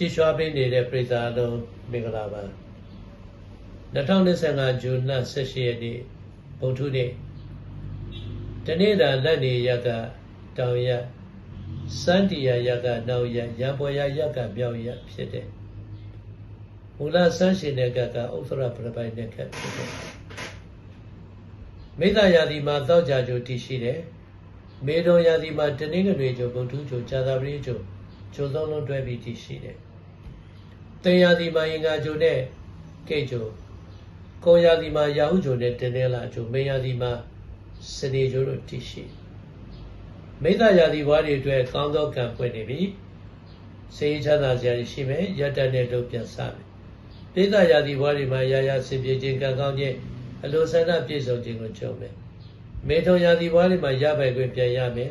ချီးရွှားပေးနေတဲ့ပြည်သားအလုံးမင်္ဂလာပါ2025ဇွန်လ18ရက်နေ့ဗုဒ္ဓနေ့တနေ့တာလက်နေရကတောင်ရစန္တီယာရကနောက်ရရံပေါ်ရရကမြောက်ရဖြစ်တယ်မူလဆန်းရှင်တဲ့ကကဥစ္စရပရပိုင်တဲ့ကဖြစ်တယ်မိသားယာဒီမှာတောက်ကြကြိုတည်ရှိတယ်မေတော်ယာဒီမှာတနင်္ဂနွေကျိုဗုဒ္ဓကျိုဇာတာပရိကျိုကျိုသုံးလုံးတွဲပြီးတည်ရှိတယ် တင်ယာဒီမှာအင်္ဂါကျိုနဲ့ကိတ်ကျိုကိုယာဒီမှာရာဟုကျိုနဲ့တင်းတင်းလာကျိုမေယာဒီမှာစနေကျိုတို့တည်ရှိတယ်မိသားယာဒီဘွားတွေအတွက်ကောင်းသောကံပွင့်နေပြီစေချမ်းသာစရာရှိမယ်ရတ္တနဲ့တို့ပြန်စားမယ်ပိဿယာဒီဘွားတွေမှာရာရာစင်ပြေခြင်းကံကောင်းခြင်းအလိုဆန္ဒပြည့်စုံခြင်းကိုကြုံမယ်မေထုံယာဒီဘွားတွေမှာရပိုင်ခွင့်ပြန်ရမယ်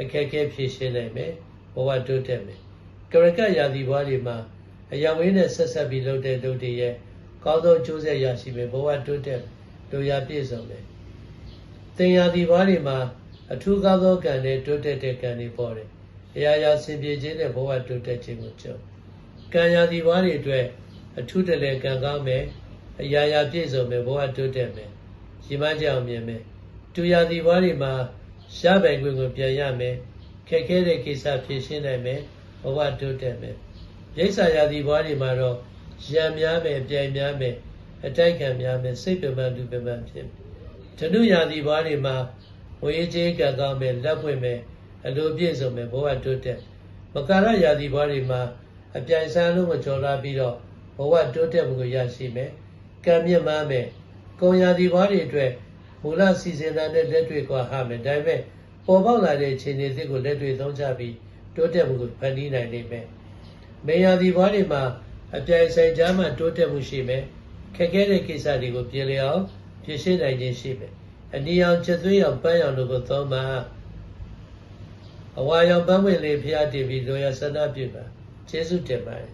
အခက်အခဲဖြေရှင်းနိုင်မယ်ဘဝတိုးတက်မယ်ကရကယာဒီဘွားတွေမှာ အရာဝင်းနဲ့ဆက်ဆက်ပြီးလုပ်တဲ့တို့တွေရဲ့ကောင်းသောကျိုးဆက်ရရှိမယ်ဘဝတိုးတက်လူရပြည့်စုံမယ်တင်ယာဒီဘွားတွေမှာအထူးကားသောကံနဲ့တိုးတက်တဲ့ကံတွေပေါ်တယ်။အရာရာဆင်ပြေခြင်းနဲ့ဘဝတိုးတက်ခြင်းကိုကြုံ။ကံရာဒီဘွားတွေအတွက်အထူးတလဲကံကောင်းမယ်။အရာရာပြည့်စုံမယ်ဘဝတိုးတက်မယ်။ရည်မှန်းကြအောင်မြင်မယ်။တူရာဒီဘွားတွေမှာရပိုင်ခွင့်ကိုပြန်ရမယ်။ခက်ခဲတဲ့ကိစ္စဖြေရှင်းနိုင်မယ်။ဘဝတိုးတက်မယ်။ ရိစ္ဆာရာဒီဘွားတွေမှာတော့ရံများမယ်၊ပြိုင်များမယ်၊အတိုက်ခံများမယ်၊စိတ်ပင်ပန်းလူပင်ပန်းဖြစ်မယ်။ဓနုရာဒီဘွားတွေမှာဝေးကြီးကံကောင်းမယ်လက်ပွင့်မယ်အလိုပြည့်စုံမယ်ဘဝတိုးတက်မကာရယာတိဘွားတွေမှာအပြိုင်ဆိုင်လုံးမကျော်လာပြီးတော့ဘဝတိုးတက်မှုကိုရရှိမယ်ကံမြင့်မားမယ်ကုံယာတိဘွားတွေအတွက်မူလစီစဉ်တဲ့လက်တွေ့ကွာဟာမယ်ဒါပေမဲ့ပေါ်ပေါက်လာတဲ့အခြေအနေတွေကိုလက်တွေ့သုံးချပြီးတိုးတက်မှုကိုဖန်တီးနိုင်နိုင်မယ် မေယာတိဘွားတွေမှာအပြိုင်ဆိုင်ကြားမှာတိုးတက်မှုရှိမယ်ခက်ခဲတဲ့ကိစ္စတွေကိုပြင်လျအောင်ဖြေရှင်းနိုင်ခြင်းရှိမယ်အနီရောင်ချက်သွေးရောင်ပန်းရောင်တို့ကိုသုံးပါအဝါရောင်ပန်းဝင်လေးဖျားတည်ပြီးလိုရဆန္ဒပြုပါကျေးဇူးတင်ပါတယ်